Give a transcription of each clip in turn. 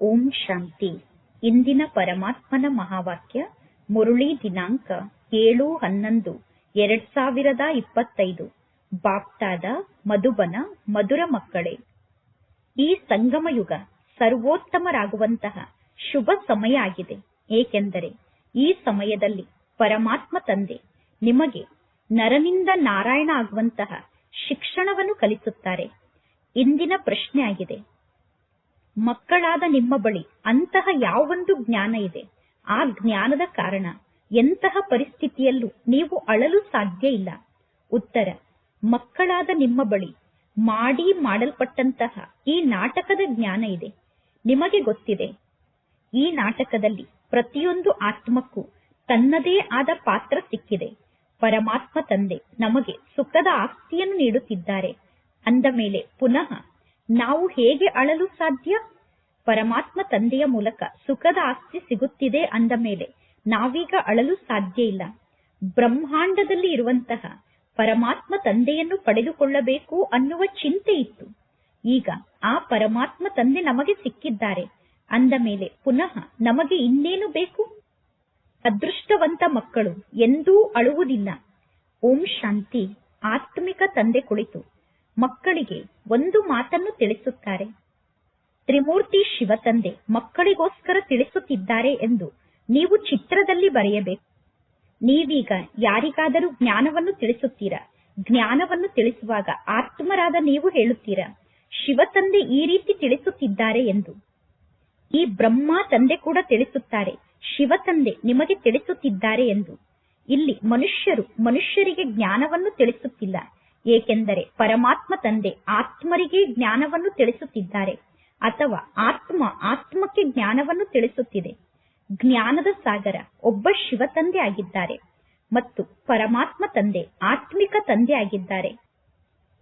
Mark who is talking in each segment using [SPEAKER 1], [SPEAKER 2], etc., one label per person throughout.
[SPEAKER 1] ಓಂ ಶಾಂತಿ. ಇಂದಿನ ಪರಮಾತ್ಮನ ಮಹಾವಾಕ್ಯ, ಮುರುಳಿ ದಿನಾಂಕ ಏಳು ಹನ್ನೊಂದು, ಎರಡ್ ಸಾವಿರದ ಇಪ್ಪತ್ತೈದು. ಬಾಪ್ತಾದ ಮಧುಬನ ಮಧುರ ಮಕ್ಕಳೇ. ಈ ಸಂಗಮ ಯುಗ ಸರ್ವೋತ್ತಮರಾಗುವಂತಹ ಶುಭ ಸಮಯ ಆಗಿದೆ. ಏಕೆಂದರೆ ಈ ಸಮಯದಲ್ಲಿ ಪರಮಾತ್ಮ ತಂದೆ ನಿಮಗೆ ನರನಿಂದ ನಾರಾಯಣ ಆಗುವಂತಹ ಶಿಕ್ಷಣವನ್ನು ಕಲಿಸುತ್ತಾರೆ. ಇಂದಿನ ಪ್ರಶ್ನೆ ಆಗಿದೆ ಮಕ್ಕಳಾದ ನಿಮ್ಮ ಬಳಿ ಅಂತಹ ಯಾವೊಂದು ಜ್ಞಾನ ಇದೆ. ಆ ಜ್ಞಾನದ ಕಾರಣ ಎಂತಹ ಪರಿಸ್ಥಿತಿಯಲ್ಲೂ ನೀವು ಅಳಲು ಸಾಧ್ಯ ಇಲ್ಲ. ಉತ್ತರ, ಮಕ್ಕಳಾದ ನಿಮ್ಮ ಬಳಿ ಮಾಡಿ ಮಾಡಲ್ಪಟ್ಟಂತಹ ಈ ನಾಟಕದ ಜ್ಞಾನ ಇದೆ. ನಿಮಗೆ ಗೊತ್ತಿದೆ, ಈ ನಾಟಕದಲ್ಲಿ ಪ್ರತಿಯೊಂದು ಆತ್ಮಕ್ಕೂ ತನ್ನದೇ ಆದ ಪಾತ್ರ ಸಿಕ್ಕಿದೆ. ಪರಮಾತ್ಮ ತಂದೆ ನಮಗೆ ಸುಖದ ಆಸ್ತಿಯನ್ನು ನೀಡುತ್ತಿದ್ದಾರೆ. ಅಂದ ಮೇಲೆ ಪುನಃ ನಾವು ಹೇಗೆ ಅಳಲು ಸಾಧ್ಯ? ಪರಮಾತ್ಮ ತಂದೆಯ ಮೂಲಕ ಸುಖದ ಆಸ್ತಿ ಸಿಗುತ್ತಿದೆ ಅಂದ ಮೇಲೆ ನಾವೀಗ ಅಳಲು ಸಾಧ್ಯ ಇಲ್ಲ. ಬ್ರಹ್ಮಾಂಡದಲ್ಲಿ ಇರುವಂತಹ ಪರಮಾತ್ಮ ತಂದೆಯನ್ನು ಪಡೆದುಕೊಳ್ಳಬೇಕು ಅನ್ನುವ ಚಿಂತೆ ಇತ್ತು. ಈಗ ಆ ಪರಮಾತ್ಮ ತಂದೆ ನಮಗೆ ಸಿಕ್ಕಿದ್ದಾರೆ. ಅಂದ ಮೇಲೆ ಪುನಃ ನಮಗೆ ಇನ್ನೇನು ಬೇಕು? ಅದೃಷ್ಟವಂತ ಮಕ್ಕಳು ಎಂದೂ ಅಳುವುದಿಲ್ಲ. ಓಂ ಶಾಂತಿ, ಆತ್ಮಿಕ ತಂದೆ ಕುಳಿತು ಮಕ್ಕಳಿಗೆ ಒಂದು ಮಾತನ್ನು ತಿಳಿಸುತ್ತಾರೆ. ತ್ರಿಮೂರ್ತಿ ಶಿವತಂದೆ ಮಕ್ಕಳಿಗೋಸ್ಕರ ತಿಳಿಸುತ್ತಿದ್ದಾರೆ ಎಂದು ನೀವು ಚಿತ್ರದಲ್ಲಿ ಬರೆಯಬೇಕು. ನೀವೀಗ ಯಾರಿಗಾದರೂ ಜ್ಞಾನವನ್ನು ತಿಳಿಸುತ್ತೀರಾ? ಜ್ಞಾನವನ್ನು ತಿಳಿಸುವಾಗ ಆತ್ಮರಾದ ನೀವು ಹೇಳುತ್ತೀರಾ? ಶಿವತಂದೆ ಈ ರೀತಿ ತಿಳಿಸುತ್ತಿದ್ದಾರೆ ಎಂದು. ಈ ಬ್ರಹ್ಮ ತಂದೆ ಕೂಡ ತಿಳಿಸುತ್ತಾರೆ. ಶಿವತಂದೆ ನಿಮಗೆ ತಿಳಿಸುತ್ತಿದ್ದಾರೆ ಎಂದು. ಇಲ್ಲಿ ಮನುಷ್ಯರು ಮನುಷ್ಯರಿಗೆ ಜ್ಞಾನವನ್ನು ತಿಳಿಸುತ್ತಿಲ್ಲ. ಏಕೆಂದರೆ ಪರಮಾತ್ಮ ತಂದೆ ಆತ್ಮರಿಗೆ ಜ್ಞಾನವನ್ನು ತಿಳಿಸುತ್ತಿದ್ದಾರೆ ಅಥವಾ ಆತ್ಮ ಆತ್ಮಕ್ಕೆ ಜ್ಞಾನವನ್ನು ತಿಳಿಸುತ್ತಿದೆ. ಜ್ಞಾನದ ಸಾಗರ ಒಬ್ಬ ಶಿವ ತಂದೆ ಆಗಿದ್ದಾರೆ ಮತ್ತು ಪರಮಾತ್ಮ ತಂದೆ ಆತ್ಮಿಕ ತಂದೆ ಆಗಿದ್ದಾರೆ.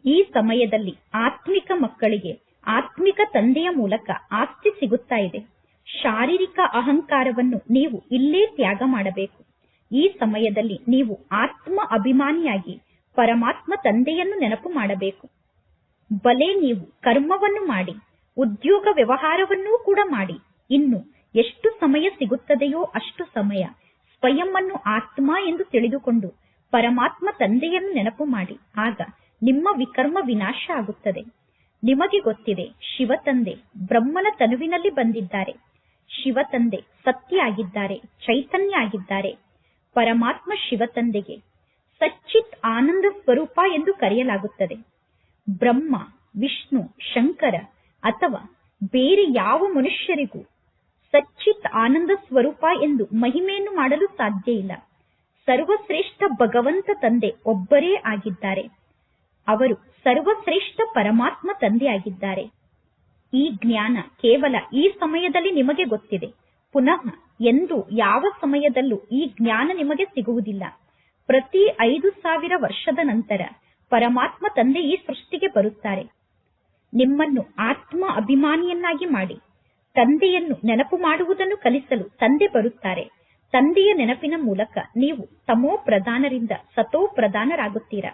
[SPEAKER 1] ಈ ಸಮಯದಲ್ಲಿ ಆತ್ಮಿಕ ಮಕ್ಕಳಿಗೆ ಆತ್ಮಿಕ ತಂದೆಯ ಮೂಲಕ ಆಸ್ತಿ ಸಿಗುತ್ತಾ ಇದೆ. ಶಾರೀರಿಕ ಅಹಂಕಾರವನ್ನು ನೀವು ಇಲ್ಲೇ ತ್ಯಾಗ ಮಾಡಬೇಕು. ಈ ಸಮಯದಲ್ಲಿ ನೀವು ಆತ್ಮ ಅಭಿಮಾನಿಯಾಗಿ ಪರಮಾತ್ಮ ತಂದೆಯನ್ನು ನೆನಪು ಮಾಡಬೇಕು. ಬಲೆ ನೀವು ಕರ್ಮವನ್ನು ಮಾಡಿ, ಉದ್ಯೋಗ ವ್ಯವಹಾರವನ್ನೂ ಕೂಡ ಮಾಡಿ. ಇನ್ನು ಎಷ್ಟು ಸಮಯ ಸಿಗುತ್ತದೆಯೋ ಅಷ್ಟು ಸಮಯ ಸ್ವಯಂ ಅನ್ನು ಆತ್ಮ ಎಂದು ತಿಳಿದುಕೊಂಡು ಪರಮಾತ್ಮ ತಂದೆಯನ್ನು ನೆನಪು ಮಾಡಿ. ಆಗ ನಿಮ್ಮ ವಿಕರ್ಮ ವಿನಾಶ ಆಗುತ್ತದೆ. ನಿಮಗೆ ಗೊತ್ತಿದೆ, ಶಿವ ತಂದೆ ಬ್ರಹ್ಮನ ತನುವಿನಲ್ಲಿ ಬಂದಿದ್ದಾರೆ. ಶಿವ ತಂದೆ ಸತ್ಯ ಆಗಿದ್ದಾರೆ, ಚೈತನ್ಯ ಆಗಿದ್ದಾರೆ. ಪರಮಾತ್ಮ ಶಿವತಂದೆಗೆ ಸಚ್ಚಿತ್ ಆನಂದ ಸ್ವರೂಪ ಎಂದು ಕರೆಯಲಾಗುತ್ತದೆ. ಬ್ರಹ್ಮ, ವಿಷ್ಣು, ಶಂಕರ ಅಥವಾ ಬೇರೆ ಯಾವ ಮನುಷ್ಯರಿಗೂ ಸಚ್ಚಿತ್ ಆನಂದ ಸ್ವರೂಪ ಎಂದು ಮಹಿಮೆಯನ್ನು ಮಾಡಲು ಸಾಧ್ಯ ಇಲ್ಲ. ಸರ್ವಶ್ರೇಷ್ಠ ಭಗವಂತ ತಂದೆ ಒಬ್ಬರೇ ಆಗಿದ್ದಾರೆ. ಅವರು ಸರ್ವಶ್ರೇಷ್ಠ ಪರಮಾತ್ಮ ತಂದೆಯಾಗಿದ್ದಾರೆ. ಈ ಜ್ಞಾನ ಕೇವಲ ಈ ಸಮಯದಲ್ಲಿ ನಿಮಗೆ ಗೊತ್ತಿದೆ. ಪುನಃ, ಎಂದು ಯಾವ ಸಮಯದಲ್ಲೂ ಈ ಜ್ಞಾನ ನಿಮಗೆ ಸಿಗುವುದಿಲ್ಲ. ಪ್ರತಿ ಐದು ಸಾವಿರ ವರ್ಷದ ನಂತರ ಪರಮಾತ್ಮ ತಂದೆ ಈ ಸೃಷ್ಟಿಗೆ ಬರುತ್ತಾರೆ. ನಿಮ್ಮನ್ನು ಆತ್ಮ ಅಭಿಮಾನಿಯನ್ನಾಗಿ ಮಾಡಿ, ತಂದೆಯನ್ನು ನೆನಪು ಮಾಡುವುದನ್ನು ಕಲಿಸಲು ತಂದೆ ಬರುತ್ತಾರೆ. ತಂದೆಯ ನೆನಪಿನ ಮೂಲಕ ನೀವು ತಮೋ ಪ್ರಧಾನರಿಂದ ಸತೋ ಪ್ರಧಾನರಾಗುತ್ತೀರ?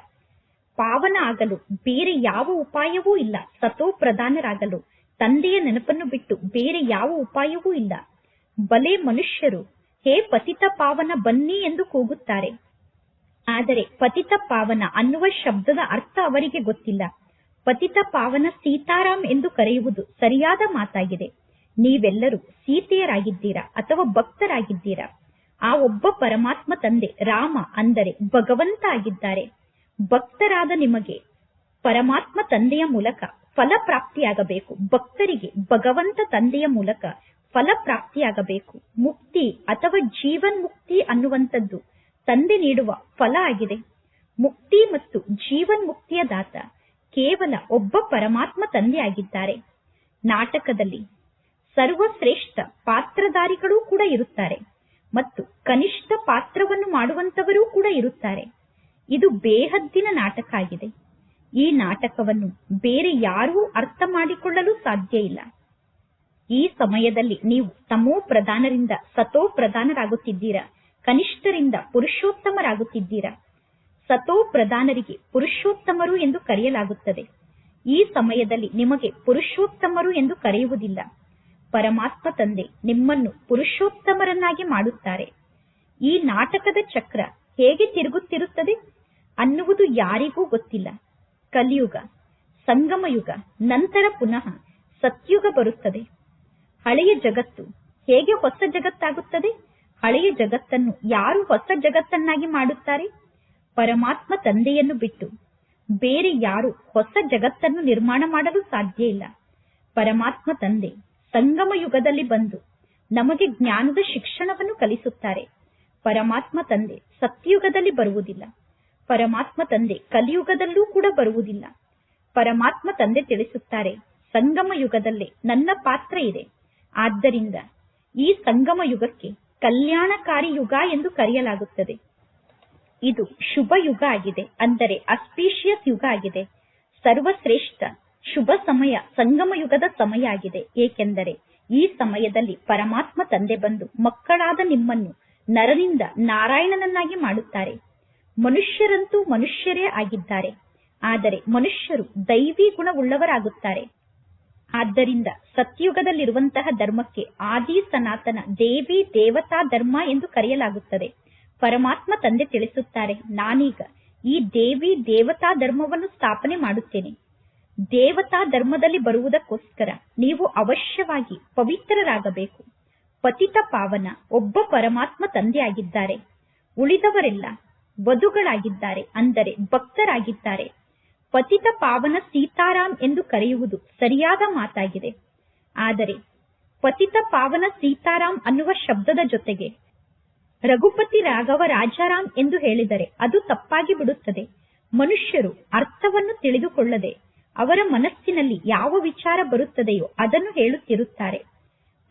[SPEAKER 1] ಪಾವನ ಆಗಲು ಬೇರೆ ಯಾವ ಉಪಾಯವೂ ಇಲ್ಲ. ಸತೋ ಪ್ರಧಾನರಾಗಲು ತಂದೆಯ ನೆನಪನ್ನು ಬಿಟ್ಟು ಬೇರೆ ಯಾವ ಉಪಾಯವೂ ಇಲ್ಲ. ಬಲೆ ಮನುಷ್ಯರು, ಹೇ ಪತಿತ ಪಾವನ ಬನ್ನಿ ಎಂದು ಕೂಗುತ್ತಾರೆ. ಆದರೆ ಪತಿತ ಪಾವನ ಅನ್ನುವ ಶಬ್ದದ ಅರ್ಥ ಅವರಿಗೆ ಗೊತ್ತಿಲ್ಲ. ಪತಿತ ಪಾವನ ಸೀತಾರಾಮ್ ಎಂದು ಕರೆಯುವುದು ಸರಿಯಾದ ಮಾತಾಗಿದೆ. ನೀವೆಲ್ಲರೂ ಸೀತೆಯರಾಗಿದ್ದೀರಾ ಅಥವಾ ಭಕ್ತರಾಗಿದ್ದೀರಾ? ಆ ಒಬ್ಬ ಪರಮಾತ್ಮ ತಂದೆ ರಾಮ ಅಂದರೆ ಭಗವಂತ ಆಗಿದ್ದಾರೆ ಭಕ್ತರಾದ ನಿಮಗೆ ಪರಮಾತ್ಮ ತಂದೆಯ ಮೂಲಕ ಫಲ ಪ್ರಾಪ್ತಿಯಾಗಬೇಕು. ಭಕ್ತರಿಗೆ ಭಗವಂತ ತಂದೆಯ ಮೂಲಕ ಫಲ ಪ್ರಾಪ್ತಿಯಾಗಬೇಕು. ಮುಕ್ತಿ ಅಥವಾ ಜೀವನ್ ಮುಕ್ತಿ ಅನ್ನುವಂಥದ್ದು ತಂದೆ ನೀಡುವ ಫಲ ಆಗಿದೆ. ಮುಕ್ತಿ ಮತ್ತು ಜೀವನ್ ಮುಕ್ತಿಯ ದಾತ ಕೇವಲ ಒಬ್ಬ ಪರಮಾತ್ಮ ತಂದೆ ಆಗಿದ್ದಾರೆ ನಾಟಕದಲ್ಲಿ ಸರ್ವಶ್ರೇಷ್ಠ ಪಾತ್ರಧಾರಿಗಳೂ ಕೂಡ ಇರುತ್ತಾರೆ ಮತ್ತು ಕನಿಷ್ಠ ಪಾತ್ರವನ್ನು ಮಾಡುವಂತವರೂ ಕೂಡ ಇರುತ್ತಾರೆ. ಇದು ಬೇಹದ್ದಿನ ನಾಟಕ ಆಗಿದೆ. ಈ ನಾಟಕವನ್ನು ಬೇರೆ ಯಾರೂ ಅರ್ಥ ಮಾಡಿಕೊಳ್ಳಲು ಸಾಧ್ಯ ಇಲ್ಲ. ಈ ಸಮಯದಲ್ಲಿ ನೀವು ತಮೋ ಪ್ರಧಾನರಿಂದ ಸತೋ ಪ್ರಧಾನರಾಗುತ್ತಿದ್ದೀರಾ? ಕನಿಷ್ಠರಿಂದ ಪುರುಷೋತ್ತಮರಾಗುತ್ತಿದ್ದೀರಾ? ಸತೋ ಪ್ರಧಾನರಿಗೆ ಪುರುಷೋತ್ತಮರು ಎಂದು ಕರೆಯಲಾಗುತ್ತದೆ. ಈ ಸಮಯದಲ್ಲಿ ನಿಮಗೆ ಪುರುಷೋತ್ತಮರು ಎಂದು ಕರೆಯುವುದಿಲ್ಲ. ಪರಮಾತ್ಮ ತಂದೆ ನಿಮ್ಮನ್ನು ಪುರುಷೋತ್ತಮರನ್ನಾಗಿ ಮಾಡುತ್ತಾರೆ. ಈ ನಾಟಕದ ಚಕ್ರ ಹೇಗೆ ತಿರುಗುತ್ತಿರುತ್ತದೆ ಅನ್ನುವುದು ಯಾರಿಗೂ ಗೊತ್ತಿಲ್ಲ. ಕಲಿಯುಗ, ಸಂಗಮಯುಗ, ನಂತರ ಪುನಃ ಸತ್ಯುಗ ಬರುತ್ತದೆ. ಹಳೆಯ ಜಗತ್ತು ಹೇಗೆ ಹೊಸ ಜಗತ್ತಾಗುತ್ತದೆ? ಹಳೆಯ ಜಗತ್ತನ್ನು ಯಾರು ಹೊಸ ಜಗತ್ತನ್ನಾಗಿ ಮಾಡುತ್ತಾರೆ? ಪರಮಾತ್ಮ ತಂದೆಯನ್ನು ಬಿಟ್ಟು ಬೇರೆ ಯಾರು ಹೊಸ ಜಗತ್ತನ್ನು ನಿರ್ಮಾಣ ಮಾಡಲು ಸಾಧ್ಯ ಇಲ್ಲ. ಪರಮಾತ್ಮ ತಂದೆ ಸಂಗಮ ಯುಗದಲ್ಲಿ ಬಂದು ನಮಗೆ ಜ್ಞಾನದ ಶಿಕ್ಷಣವನ್ನು ಕಲಿಸುತ್ತಾರೆ. ಪರಮಾತ್ಮ ತಂದೆ ಸತ್ಯಯುಗದಲ್ಲಿ ಬರುವುದಿಲ್ಲ. ಪರಮಾತ್ಮ ತಂದೆ ಕಲಿಯುಗದಲ್ಲೂ ಕೂಡ ಬರುವುದಿಲ್ಲ. ಪರಮಾತ್ಮ ತಂದೆ ತಿಳಿಸುತ್ತಾರೆ, ಸಂಗಮ ಯುಗದಲ್ಲೇ ನನ್ನ ಪಾತ್ರ ಇದೆ. ಆದ್ದರಿಂದ ಈ ಸಂಗಮ ಯುಗಕ್ಕೆ ಕಲ್ಯಾಣಕಾರಿ ಯುಗ ಎಂದು ಕರೆಯಲಾಗುತ್ತದೆ. ಇದು ಶುಭ ಯುಗ ಆಗಿದೆ. ಅಂದರೆ ಅಸ್ಪೀಷಿಯಸ್ ಯುಗ ಆಗಿದೆ. ಸರ್ವಶ್ರೇಷ್ಠ ಶುಭ ಸಮಯ, ಸಂಗಮ ಯುಗದ ಸಮಯ ಆಗಿದೆ. ಏಕೆಂದರೆ ಈ ಸಮಯದಲ್ಲಿ ಪರಮಾತ್ಮ ತಂದೆ ಬಂದು ಮಕ್ಕಳಾದ ನಿಮ್ಮನ್ನು ನರನಿಂದ ನಾರಾಯಣನನ್ನಾಗಿ ಮಾಡುತ್ತಾರೆ. ಮನುಷ್ಯರಂತೂ ಮನುಷ್ಯರೇ ಆಗಿದ್ದಾರೆ. ಆದರೆ ಮನುಷ್ಯರು ದೈವಿ ಗುಣವುಳ್ಳವರಾಗುತ್ತಾರೆ. ಆದ್ದರಿಂದ ಸತ್ಯುಗದಲ್ಲಿರುವಂತಹ ಧರ್ಮಕ್ಕೆ ಆದಿ ಸನಾತನ ದೇವಿ ದೇವತಾ ಧರ್ಮ ಎಂದು ಕರೆಯಲಾಗುತ್ತದೆ. ಪರಮಾತ್ಮ ತಂದೆ ತಿಳಿಸುತ್ತಾರೆ, ನಾನೀಗ ಈ ದೇವಿ ದೇವತಾ ಧರ್ಮವನ್ನು ಸ್ಥಾಪನೆ ಮಾಡುತ್ತೇನೆ. ದೇವತಾ ಧರ್ಮದಲ್ಲಿ ಬರುವುದಕ್ಕೋಸ್ಕರ ನೀವು ಅವಶ್ಯವಾಗಿ ಪವಿತ್ರರಾಗಬೇಕು. ಪತಿತ ಪಾವನ ಒಬ್ಬ ಪರಮಾತ್ಮ ತಂದೆಯಾಗಿದ್ದಾರೆ. ಉಳಿದವರೆಲ್ಲ ವಧುಗಳಾಗಿದ್ದಾರೆ, ಅಂದರೆ ಭಕ್ತರಾಗಿದ್ದಾರೆ. ಪತಿತ ಪಾವನ ಸೀತಾರಾಮ್ ಎಂದು ಕರೆಯುವುದು ಸರಿಯಾದ ಮಾತಾಗಿದೆ. ಆದರೆ ಪತಿತ ಪಾವನ ಸೀತಾರಾಮ್ ಅನ್ನುವ ಶಬ್ದದ ಜೊತೆಗೆ ರಘುಪತಿ ರಾಘವ ರಾಜಾರಾಮ್ ಎಂದು ಹೇಳಿದರೆ ಅದು ತಪ್ಪಾಗಿ ಬಿಡುತ್ತದೆ. ಮನುಷ್ಯರು ಅರ್ಥವನ್ನು ತಿಳಿದುಕೊಳ್ಳದೆ ಅವರ ಮನಸ್ಸಿನಲ್ಲಿ ಯಾವ ವಿಚಾರ ಬರುತ್ತದೆಯೋ ಅದನ್ನು ಹೇಳುತ್ತಿರುತ್ತಾರೆ.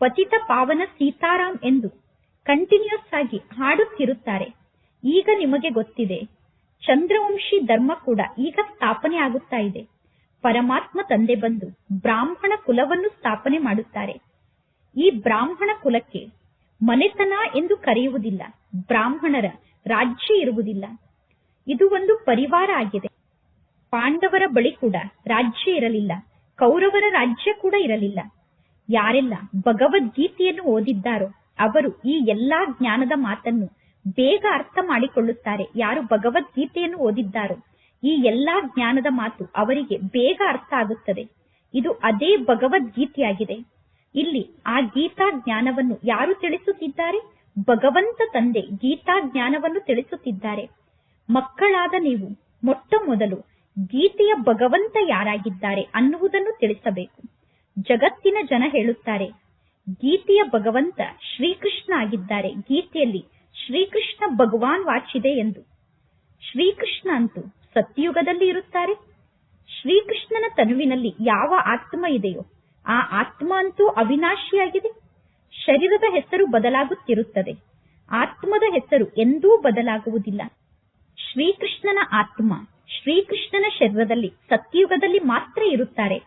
[SPEAKER 1] ಪತಿತ ಪಾವನ ಸೀತಾರಾಮ್ ಎಂದು ಕಂಟಿನ್ಯೂಸ್ ಆಗಿ ಹಾಡುತ್ತಿರುತ್ತಾರೆ. ಈಗ ನಿಮಗೆ ಗೊತ್ತಿದೆ ಚಂದ್ರವಂಶಿ ಧರ್ಮ ಕೂಡ ಈಗ ಸ್ಥಾಪನೆ ಆಗುತ್ತಾ ಇದೆ. ಪರಮಾತ್ಮ ತಂದೆ ಬಂದು ಬ್ರಾಹ್ಮಣ ಕುಲವನ್ನು ಸ್ಥಾಪನೆ ಮಾಡುತ್ತಾರೆ. ಈ ಬ್ರಾಹ್ಮಣ ಕುಲಕ್ಕೆ ಮನೆತನ ಎಂದು ಕರೆಯುವುದಿಲ್ಲ. ಬ್ರಾಹ್ಮಣರ ರಾಜ್ಯ ಇರುವುದಿಲ್ಲ. ಇದು ಒಂದು ಪರಿವಾರ ಆಗಿದೆ. ಪಾಂಡವರ ಬಳಿ ಕೂಡ ರಾಜ್ಯ ಇರಲಿಲ್ಲ. ಕೌರವರ ರಾಜ್ಯ ಕೂಡ ಇರಲಿಲ್ಲ. ಯಾರೆಲ್ಲ ಭಗವದ್ಗೀತೆಯನ್ನು ಓದಿದ್ದಾರೋ ಅವರು ಈ ಎಲ್ಲಾ ಜ್ಞಾನದ ಮಾತನ್ನು ಬೇಗ ಅರ್ಥ ಮಾಡಿಕೊಳ್ಳುತ್ತಾರೆ. ಯಾರು ಭಗವದ್ಗೀತೆಯನ್ನು ಓದಿದ್ದಾರೋ, ಈ ಎಲ್ಲಾ ಜ್ಞಾನದ ಮಾತು ಅವರಿಗೆ ಬೇಗ ಅರ್ಥ ಆಗುತ್ತದೆ. ಇದು ಅದೇ ಭಗವದ್ಗೀತೆಯಾಗಿದೆ. ಇಲ್ಲಿ ಆ ಗೀತಾ ಜ್ಞಾನವನ್ನು ಯಾರು ತಿಳಿಸುತ್ತಿದ್ದಾರೆ? ಭಗವಂತ ತಂದೆ ಗೀತಾ ಜ್ಞಾನವನ್ನು ತಿಳಿಸುತ್ತಿದ್ದಾರೆ. ಮಕ್ಕಳಾದ ನೀವು ಮೊಟ್ಟ ಮೊದಲು ಗೀತೆಯ ಭಗವಂತ ಯಾರಾಗಿದ್ದಾರೆ ಅನ್ನುವುದನ್ನು ತಿಳಿಸಬೇಕು. ಜಗತ್ತಿನ ಜನ ಹೇಳುತ್ತಾರೆ, ಗೀತೆಯ ಭಗವಂತ ಶ್ರೀಕೃಷ್ಣ ಆಗಿದ್ದಾರೆ. ಗೀತೆಯಲ್ಲಿ ಶ್ರೀಕೃಷ್ಣ ಭಗವಾನ್ ವಾಚಿದೆ ಎಂದು. ಶ್ರೀಕೃಷ್ಣ ಅಂತೂ ಸತ್ಯಯುಗದಲ್ಲಿ ಇರುತ್ತಾರೆ. ಶ್ರೀಕೃಷ್ಣನ ತನುವಿನಲ್ಲಿ ಯಾವ ಆತ್ಮ ಇದೆಯೋ ಆ ಆತ್ಮ ಅಂತೂ ಅವಿನಾಶಿಯಾಗಿದೆ. ಶರೀರದ ಹೆಸರು ಬದಲಾಗುತ್ತಿರುತ್ತದೆ. ಆತ್ಮದ ಹೆಸರು ಎಂದೂ ಬದಲಾಗುವುದಿಲ್ಲ. ಶ್ರೀಕೃಷ್ಣನ ಆತ್ಮ ಶ್ರೀಕೃಷ್ಣನ ಶರೀರದಲ್ಲಿ ಸತ್ಯಯುಗದಲ್ಲಿ ಮಾತ್ರ ಇರುತ್ತಾರೆ.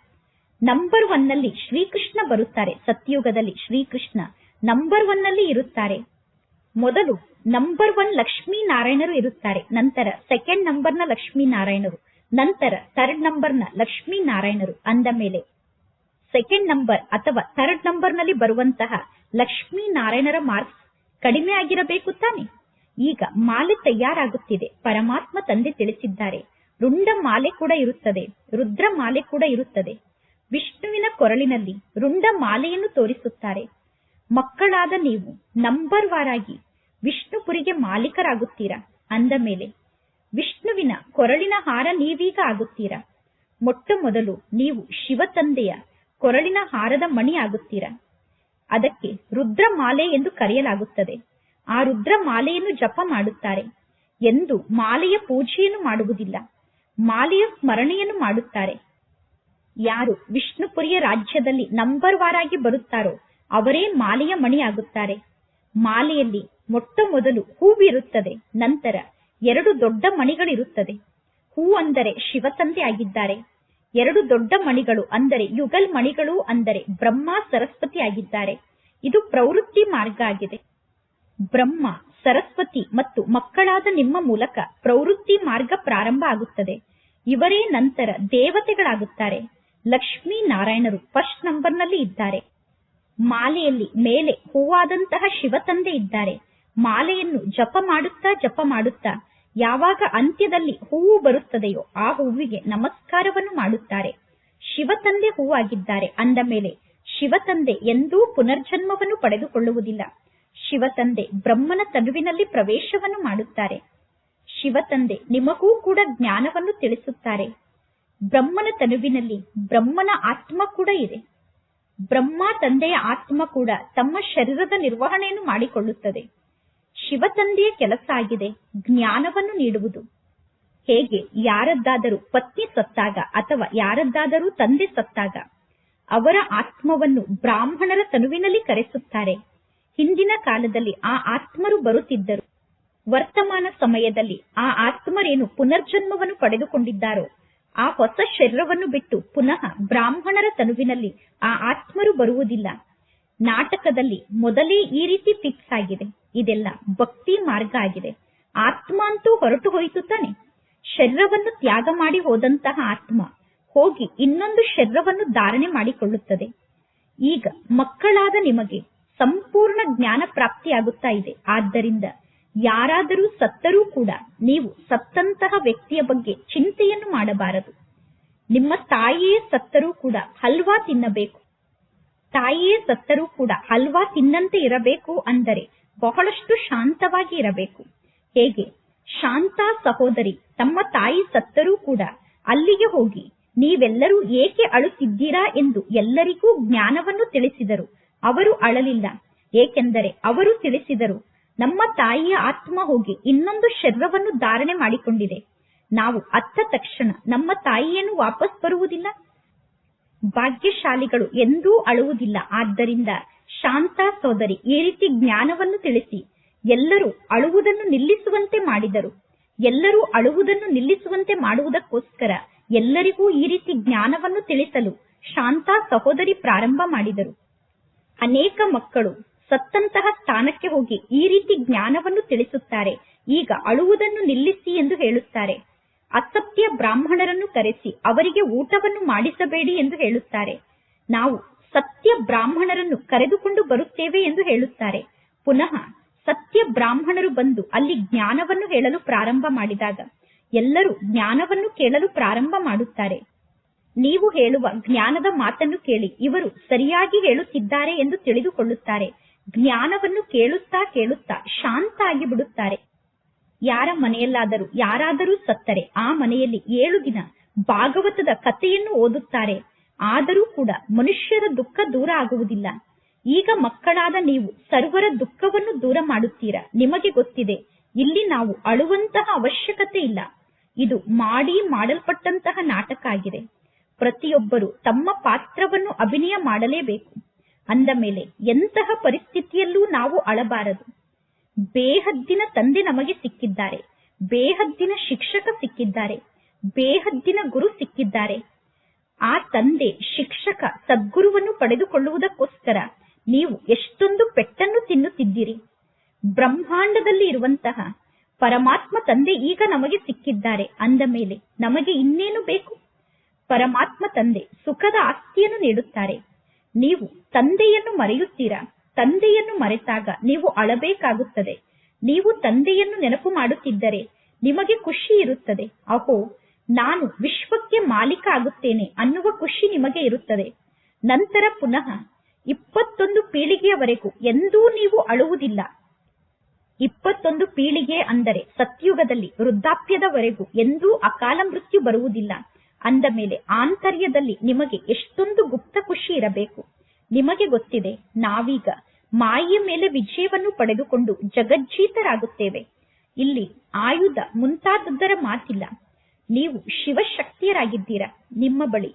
[SPEAKER 1] ನಂಬರ್ ಒನ್ನಲ್ಲಿ ಶ್ರೀಕೃಷ್ಣ ಬರುತ್ತಾರೆ. ಸತ್ಯಯುಗದಲ್ಲಿ ಶ್ರೀಕೃಷ್ಣ ನಂಬರ್ ಒನ್ನಲ್ಲಿ ಇರುತ್ತಾರೆ. ಮೊದಲು ನಂಬರ್ ಒನ್ ಲಕ್ಷ್ಮೀ ನಾರಾಯಣರು ಇರುತ್ತಾರೆ. ನಂತರ ಸೆಕೆಂಡ್ ನಂಬರ್ನ ಲಕ್ಷ್ಮೀ ನಾರಾಯಣರು ನಂತರ ಥರ್ಡ್ ನಂಬರ್ನ ಲಕ್ಷ್ಮೀ ನಾರಾಯಣರು ಅಂದ ಮೇಲೆ ಸೆಕೆಂಡ್ ನಂಬರ್ ಅಥವಾ ಥರ್ಡ್ ನಂಬರ್ನಲ್ಲಿ ಬರುವಂತಹ ಲಕ್ಷ್ಮೀ ನಾರಾಯಣರ ಮಾರ್ಕ್ಸ್ ಕಡಿಮೆ ಆಗಿರಬೇಕು ತಾನೆ. ಈಗ ಮಾಲೆ ತಯಾರಾಗುತ್ತಿದೆ. ಪರಮಾತ್ಮ ತಂದೆ ತಿಳಿಸಿದ್ದಾರೆ. ರುಂಡ ಮಾಲೆ ಕೂಡ ಇರುತ್ತದೆ. ರುದ್ರ ಮಾಲೆ ಕೂಡ ಇರುತ್ತದೆ. ವಿಷ್ಣುವಿನ ಕೊರಳಿನಲ್ಲಿ ರುಂಡ ಮಾಲೆಯನ್ನು ತೋರಿಸುತ್ತಾರೆ. ಮಕ್ಕಳಾದ ನೀವು ನಂಬರ್ ವಾರಾಗಿ ವಿಷ್ಣುಪುರಿಗೆ ಮಾಲೀಕರಾಗುತ್ತೀರಾ? ಅಂದ ಮೇಲೆ, ವಿಷ್ಣುವಿನ ಕೊರಳಿನ ಹಾರ ನೀವೀಗ ಆಗುತ್ತೀರಾ? ಮೊಟ್ಟ ಮೊದಲು ನೀವು ಶಿವ ತಂದೆಯ ಕೊರಳಿನ ಹಾರದ ಮಣಿ ಆಗುತ್ತೀರಾ? ಅದಕ್ಕೆ ರುದ್ರಮಾಲೆ ಎಂದು ಕರೆಯಲಾಗುತ್ತದೆ. ಆ ರುದ್ರ ಮಾಲೆಯನ್ನು ಜಪ ಮಾಡುತ್ತಾರೆ. ಎಂದು ಮಾಲೆಯ ಪೂಜೆಯನ್ನು ಮಾಡುವುದಿಲ್ಲ. ಮಾಲೆಯ ಸ್ಮರಣೆಯನ್ನು ಮಾಡುತ್ತಾರೆ. ಯಾರು ವಿಷ್ಣುಪುರಿಯ ರಾಜ್ಯದಲ್ಲಿ ನಂಬರ್ ವಾರಾಗಿ ಬರುತ್ತಾರೋ ಅವರೇ ಮಾಲೆಯ ಮಣಿ ಆಗುತ್ತಾರೆ. ಮಾಲೆಯಲ್ಲಿ ಮೊಟ್ಟ ಮೊದಲು ಹೂವಿರುತ್ತದೆ, ನಂತರ ಎರಡು ದೊಡ್ಡ ಮಣಿಗಳಿರುತ್ತದೆ. ಹೂ ಅಂದರೆ ಶಿವತಂದೆ ಆಗಿದ್ದಾರೆ. ಎರಡು ದೊಡ್ಡ ಮಣಿಗಳು ಅಂದರೆ ಯುಗಲ್ ಮಣಿಗಳು ಅಂದರೆ ಬ್ರಹ್ಮ, ಸರಸ್ವತಿ ಆಗಿದ್ದಾರೆ. ಇದು ಪ್ರವೃತ್ತಿ ಮಾರ್ಗ ಆಗಿದೆ. ಬ್ರಹ್ಮ, ಸರಸ್ವತಿ ಮತ್ತು ಮಕ್ಕಳಾದ ನಿಮ್ಮ ಮೂಲಕ ಪ್ರವೃತ್ತಿ ಮಾರ್ಗ ಪ್ರಾರಂಭ ಆಗುತ್ತದೆ. ಇವರೇ ನಂತರ ದೇವತೆಗಳಾಗುತ್ತಾರೆ. ಲಕ್ಷ್ಮೀ ನಾರಾಯಣರು ಫಸ್ಟ್ ನಂಬರ್ನಲ್ಲಿ ಇದ್ದಾರೆ. ಮಾಲೆಯಲ್ಲಿ ಮೇಲೆ ಹೂವಾದಂತಹ ಶಿವತಂದೆ ಇದ್ದಾರೆ. ಮಾಲೆಯನ್ನು ಜಪ ಮಾಡುತ್ತಾ ಜಪ ಮಾಡುತ್ತಾ ಯಾವಾಗ ಅಂತ್ಯದಲ್ಲಿ ಹೂವು ಬರುತ್ತದೆಯೋ ಆ ಹೂವಿಗೆ ನಮಸ್ಕಾರವನ್ನು ಮಾಡುತ್ತಾರೆ. ಶಿವತಂದೆ ಹೂವಾಗಿದ್ದಾರೆ. ಅಂದ ಮೇಲೆ ಶಿವತಂದೆ ಎಂದೂ ಪುನರ್ಜನ್ಮವನ್ನು ಪಡೆದುಕೊಳ್ಳುವುದಿಲ್ಲ. ಶಿವತಂದೆ ಬ್ರಹ್ಮನ ತನುವಿನಲ್ಲಿ ಪ್ರವೇಶವನ್ನು ಮಾಡುತ್ತಾರೆ. ಶಿವತಂದೆ ನಿಮಗೂ ಕೂಡ ಜ್ಞಾನವನ್ನು ತಿಳಿಸುತ್ತಾರೆ. ಬ್ರಹ್ಮನ ತನುವಿನಲ್ಲಿ ಬ್ರಹ್ಮನ ಆತ್ಮ ಕೂಡ ಇದೆ. ಬ್ರಹ್ಮ ತಂದೆಯ ಆತ್ಮ ಕೂಡ ತಮ್ಮ ಶರೀರದ ನಿರ್ವಹಣೆಯನ್ನು ಮಾಡಿಕೊಳ್ಳುತ್ತದೆ. ಶಿವತಂದೆಯ ಕೆಲಸ ಆಗಿದೆ ಜ್ಞಾನವನ್ನು ನೀಡುವುದು. ಹೇಗೆ? ಯಾರದ್ದಾದರೂ ಪತ್ನಿ ಸತ್ತಾಗ ಅಥವಾ ಯಾರದ್ದಾದರೂ ತಂದೆ ಸತ್ತಾಗ ಅವರ ಆತ್ಮವನ್ನು ಬ್ರಾಹ್ಮಣರ ತನುವಿನಲ್ಲಿ ಕರೆಸುತ್ತಾರೆ. ಹಿಂದಿನ ಕಾಲದಲ್ಲಿ ಆ ಆತ್ಮರು ಬರುತ್ತಿದ್ದರು. ವರ್ತಮಾನ ಸಮಯದಲ್ಲಿ ಆ ಆತ್ಮರೇನು ಪುನರ್ಜನ್ಮವನ್ನು ಪಡೆದುಕೊಂಡಿದ್ದಾರೋ, ಆ ಹೊಸ ಶರೀರವನ್ನು ಬಿಟ್ಟು ಪುನಃ ಬ್ರಾಹ್ಮಣರ ತನುವಿನಲ್ಲಿ ಆ ಆತ್ಮರು ಬರುವುದಿಲ್ಲ. ನಾಟಕದಲ್ಲಿ ಮೊದಲೇ ಈ ರೀತಿ ಫಿಕ್ಸ್ ಆಗಿದೆ. ಇದೆಲ್ಲ ಭಕ್ತಿ ಮಾರ್ಗ ಆಗಿದೆ. ಆತ್ಮ ಅಂತೂ ಹೊರಟು ಹೋಯಿತು ತಾನೆ. ಶರೀರವನ್ನು ತ್ಯಾಗ ಮಾಡಿ ಹೋದಂತಹ ಆತ್ಮ ಹೋಗಿ ಇನ್ನೊಂದು ಶರೀರವನ್ನು ಧಾರಣೆ ಮಾಡಿಕೊಳ್ಳುತ್ತದೆ. ಈಗ ಮಕ್ಕಳಾದ ನಿಮಗೆ ಸಂಪೂರ್ಣ ಜ್ಞಾನ ಪ್ರಾಪ್ತಿಯಾಗುತ್ತಾ ಇದೆ. ಆದ್ದರಿಂದ ಯಾರಾದರೂ ಸತ್ತರೂ ಕೂಡ ನೀವು ಸತ್ತಂತಹ ವ್ಯಕ್ತಿಯ ಬಗ್ಗೆ ಚಿಂತೆಯನ್ನು ಮಾಡಬಾರದು. ನಿಮ್ಮ ತಾಯಿಯೇ ಸತ್ತರೂ ಕೂಡ ಹಲ್ವಾ ತಿನ್ನಬೇಕು. ತಾಯಿಯೇ ಸತ್ತರೂ ಕೂಡ ಹಲ್ವಾ ತಿನ್ನಂತೆ ಇರಬೇಕು ಅಂದರೆ ಬಹಳಷ್ಟು ಶಾಂತವಾಗಿ ಇರಬೇಕು. ಹೇಗೆ? ಶಾಂತ ಸಹೋದರಿ, ತಮ್ಮ ತಾಯಿ ಸತ್ತರೂ ಕೂಡ ಅಲ್ಲಿಗೆ ಹೋಗಿ ನೀವೆಲ್ಲರೂ ಏಕೆ ಅಳುತ್ತಿದ್ದೀರಾ ಎಂದು ಎಲ್ಲರಿಗೂ ಜ್ಞಾನವನ್ನು ತಿಳಿಸಿದರು. ಅವರು ಅಳಲಿಲ್ಲ. ಏಕೆಂದರೆ ಅವರು ತಿಳಿಸಿದರು, ನಮ್ಮ ತಾಯಿಯ ಆತ್ಮ ಹೋಗಿ ಇನ್ನೊಂದು ಶರೀರವನ್ನು ಧಾರಣೆ ಮಾಡಿಕೊಂಡಿದೆ. ನಾವು ಅತ್ತ ತಕ್ಷಣ ನಮ್ಮ ತಾಯಿಯನ್ನು ವಾಪಸ್ ಬರುವುದಿಲ್ಲ. ಭಾಗ್ಯಶಾಲಿಗಳು ಎಂದೂ ಅಳುವುದಿಲ್ಲ. ಆದ್ದರಿಂದ ಶಾಂತ ಸೋದರಿ, ಈ ರೀತಿ ಜ್ಞಾನವನ್ನು ತಿಳಿಸಿ. ಎಲ್ಲರೂ ಅಳುವುದನ್ನು ನಿಲ್ಲಿಸುವಂತೆ ಮಾಡಿದರು. ಎಲ್ಲರೂ ಅಳುವುದನ್ನು ನಿಲ್ಲಿಸುವಂತೆ ಮಾಡುವುದಕ್ಕೋಸ್ಕರ ಎಲ್ಲರಿಗೂ ಈ ರೀತಿ ಜ್ಞಾನವನ್ನು ತಿಳಿಸಲು ಶಾಂತ ಸಹೋದರಿ ಪ್ರಾರಂಭ ಮಾಡಿದರು. ಅನೇಕ ಮಕ್ಕಳು ಸತ್ತಂತಹ ಸ್ಥಾನಕ್ಕೆ ಹೋಗಿ ಈ ರೀತಿ ಜ್ಞಾನವನ್ನು ತಿಳಿಸುತ್ತಾರೆ. ಈಗ ಅಳುವುದನ್ನು ನಿಲ್ಲಿಸಿ ಎಂದು ಹೇಳುತ್ತಾರೆ. ಅಸತ್ಯ ಬ್ರಾಹ್ಮಣರನ್ನು ಕರೆಸಿ ಅವರಿಗೆ ಊಟವನ್ನು ಮಾಡಿಸಬೇಡಿ ಎಂದು ಹೇಳುತ್ತಾರೆ. ನಾವು ಸತ್ಯ ಬ್ರಾಹ್ಮಣರನ್ನು ಕರೆದುಕೊಂಡು ಬರುತ್ತೇವೆ ಎಂದು ಹೇಳುತ್ತಾರೆ. ಪುನಃ ಸತ್ಯ ಬ್ರಾಹ್ಮಣರು ಬಂದು ಅಲ್ಲಿ ಜ್ಞಾನವನ್ನು ಹೇಳಲು ಪ್ರಾರಂಭ ಮಾಡಿದಾಗ ಎಲ್ಲರೂ ಜ್ಞಾನವನ್ನು ಕೇಳಲು ಪ್ರಾರಂಭ ಮಾಡುತ್ತಾರೆ. ನೀವು ಹೇಳುವ ಜ್ಞಾನದ ಮಾತನ್ನು ಕೇಳಿ ಇವರು ಸರಿಯಾಗಿ ಹೇಳುತ್ತಿದ್ದಾರೆ ಎಂದು ತಿಳಿದುಕೊಳ್ಳುತ್ತಾರೆ. ಜ್ಞಾನವನ್ನು ಕೇಳುತ್ತಾ ಕೇಳುತ್ತಾ ಶಾಂತ ಆಗಿ ಬಿಡುತ್ತಾರೆ. ಯಾರ ಮನೆಯಲ್ಲಾದರೂ, ಯಾರಾದರೂ ಸತ್ತರೆ, ಆ ಮನೆಯಲ್ಲಿ ಏಳು ದಿನ ಭಾಗವತದ ಕಥೆಯನ್ನು ಓದುತ್ತಾರೆ. ಆದರೂ ಕೂಡ ಮನುಷ್ಯರ ದುಃಖ ದೂರ ಆಗುವುದಿಲ್ಲ. ಈಗ ಮಕ್ಕಳಾದ ನೀವು ಸರ್ವರ ದುಃಖವನ್ನು ದೂರ ಮಾಡುತ್ತೀರಾ? ನಿಮಗೆ ಗೊತ್ತಿದೆ, ಇಲ್ಲಿ ನಾವು ಅಳುವಂತಹ ಅವಶ್ಯಕತೆ ಇಲ್ಲ. ಇದು ಮಾಡಿ ಮಾಡಲ್ಪಟ್ಟಂತಹ ನಾಟಕ ಆಗಿದೆ. ಪ್ರತಿಯೊಬ್ಬರು ತಮ್ಮ ಪಾತ್ರವನ್ನು ಅಭಿನಯ ಮಾಡಲೇಬೇಕು. ಅಂದ ಮೇಲೆ ಎಂತಹ ಪರಿಸ್ಥಿತಿಯಲ್ಲೂ ನಾವು ಅಳಬಾರದು. ಬೇಹದ್ದಿನ ತಂದೆ ನಮಗೆ ಸಿಕ್ಕಿದ್ದಾರೆ. ಬೇಹದ್ದಿನ ಶಿಕ್ಷಕ ಸಿಕ್ಕಿದ್ದಾರೆ. ಬೇಹದ್ದಿನ ಗುರು ಸಿಕ್ಕಿದ್ದಾರೆ. ಆ ತಂದೆ, ಶಿಕ್ಷಕ, ಸದ್ಗುರುವನ್ನು ಪಡೆದುಕೊಳ್ಳುವುದಕ್ಕೋಸ್ಕರ ನೀವು ಎಷ್ಟೊಂದು ಪೆಟ್ಟನ್ನು ತಿನ್ನುತ್ತಿದ್ದೀರಿ. ಬ್ರಹ್ಮಾಂಡದಲ್ಲಿ ಇರುವಂತಹ ಪರಮಾತ್ಮ ತಂದೆ ಈಗ ನಮಗೆ ಸಿಕ್ಕಿದ್ದಾರೆ. ಅಂದ ಮೇಲೆ ನಮಗೆ ಇನ್ನೇನು ಬೇಕು? ಪರಮಾತ್ಮ ತಂದೆ ಸುಖದ ಆಸ್ತಿಯನ್ನು ನೀಡುತ್ತಾರೆ. ನೀವು ತಂದೆಯನ್ನು ಮರೆಯುತ್ತೀರಾ? ತಂದೆಯನ್ನು ಮರೆತಾಗ ನೀವು ಅಳಬೇಕಾಗುತ್ತದೆ. ನೀವು ತಂದೆಯನ್ನು ನೆನಪು ಮಾಡುತ್ತಿದ್ದರೆ ನಿಮಗೆ ಖುಷಿ ಇರುತ್ತದೆ. ಅಹೋ, ನಾನು ವಿಶ್ವಕ್ಕೆ ಮಾಲೀಕ ಆಗುತ್ತೇನೆ ಅನ್ನುವ ಖುಷಿ ನಿಮಗೆ ಇರುತ್ತದೆ. ನಂತರ ಪುನಃ ಇಪ್ಪತ್ತೊಂದು ಪೀಳಿಗೆಯವರೆಗೂ ಎಂದೂ ನೀವು ಅಳುವುದಿಲ್ಲ. ಇಪ್ಪತ್ತೊಂದು ಪೀಳಿಗೆ ಅಂದರೆ ಸತ್ಯುಗದಲ್ಲಿ ವೃದ್ಧಾಪ್ಯದವರೆಗೂ ಎಂದೂ ಅಕಾಲ ಮೃತ್ಯು ಬರುವುದಿಲ್ಲ. ಅಂದ ಮೇಲೆ ಆಂತರ್ಯದಲ್ಲಿ ನಿಮಗೆ ಎಷ್ಟೊಂದು ಗುಪ್ತ ಖುಷಿ ಇರಬೇಕು. ನಿಮಗೆ ಗೊತ್ತಿದೆ, ನಾವೀಗ ಮಾಯೆಯ ಮೇಲೆ ವಿಜಯವನ್ನು ಪಡೆದುಕೊಂಡು ಜಗಜ್ಜೀತರಾಗುತ್ತೇವೆ. ಇಲ್ಲಿ ಆಯುಧ ಮುಂತಾದದ್ದರ ಮಾತಿಲ್ಲ. ನೀವು ಶಿವಶಕ್ತಿಯರಾಗಿದ್ದೀರಾ? ನಿಮ್ಮ ಬಳಿ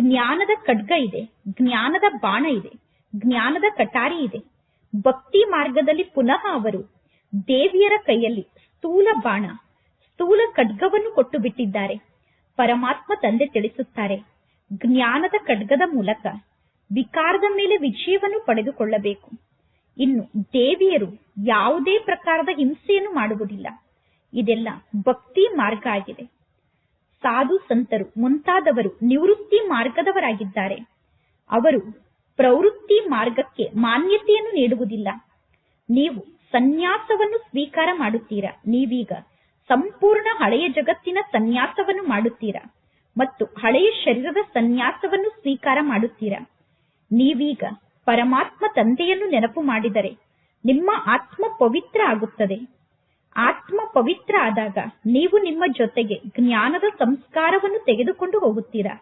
[SPEAKER 1] ಜ್ಞಾನದ ಖಡ್ಗ ಇದೆ, ಜ್ಞಾನದ ಬಾಣ ಇದೆ, ಜ್ಞಾನದ ಕಟಾರಿ ಇದೆ. ಭಕ್ತಿ ಮಾರ್ಗದಲ್ಲಿ ಪುನಃ ಅವರು ದೇವಿಯರ ಕೈಯಲ್ಲಿ ಸ್ಥೂಲ ಬಾಣ, ಸ್ಥೂಲ ಖಡ್ಗವನ್ನು ಕೊಟ್ಟು ಬಿಟ್ಟಿದ್ದಾರೆ ಪರಮಾತ್ಮ ತಂದೆ ತಿಳಿಸುತ್ತಾರೆ, ಜ್ಞಾನದ ಖಡ್ಗದ ಮೂಲಕ ವಿಕಾರದ ಮೇಲೆ ವಿಜಯವನ್ನು ಪಡೆದುಕೊಳ್ಳಬೇಕು. ಇನ್ನು ದೇವಿಯರು ಯಾವುದೇ ಪ್ರಕಾರದ ಹಿಂಸೆಯನ್ನು ಮಾಡುವುದಿಲ್ಲ. ಇದೆಲ್ಲ ಭಕ್ತಿ ಮಾರ್ಗ ಆಗಿದೆ. ಸಾಧು ಸಂತರು ಮುಂತಾದವರು ನಿವೃತ್ತಿ ಮಾರ್ಗದವರಾಗಿದ್ದಾರೆ. ಅವರು ಪ್ರವೃತ್ತಿ ಮಾರ್ಗಕ್ಕೆ ಮಾನ್ಯತೆಯನ್ನು ನೀಡುವುದಿಲ್ಲ. ನೀವು ಸನ್ಯಾಸವನ್ನು ಸ್ವೀಕಾರ ಮಾಡುತ್ತೀರಾ? ನೀವೀಗ ಸಂಪೂರ್ಣ ಹಳೆಯ ಜಗತ್ತಿನ ಸನ್ಯಾಸವನ್ನು ಮಾಡುತ್ತೀರಾ? ಮತ್ತು ಹಳೆಯ ಶರೀರದ ಸನ್ಯಾಸವನ್ನು ಸ್ವೀಕಾರ ಮಾಡುತ್ತೀರಾ? ನೀವೀಗ ಪರಮಾತ್ಮ ತಂದೆಯನ್ನು ನೆನಪು ಮಾಡಿದರೆ ನಿಮ್ಮ ಆತ್ಮ ಪವಿತ್ರ ಆಗುತ್ತದೆ. ಆತ್ಮ ಪವಿತ್ರ ಆದಾಗ ನೀವು ನಿಮ್ಮ ಜೊತೆಗೆ ಜ್ಞಾನದ ಸಂಸ್ಕಾರವನ್ನು ತೆಗೆದುಕೊಂಡು ಹೋಗುತ್ತೀರಾ?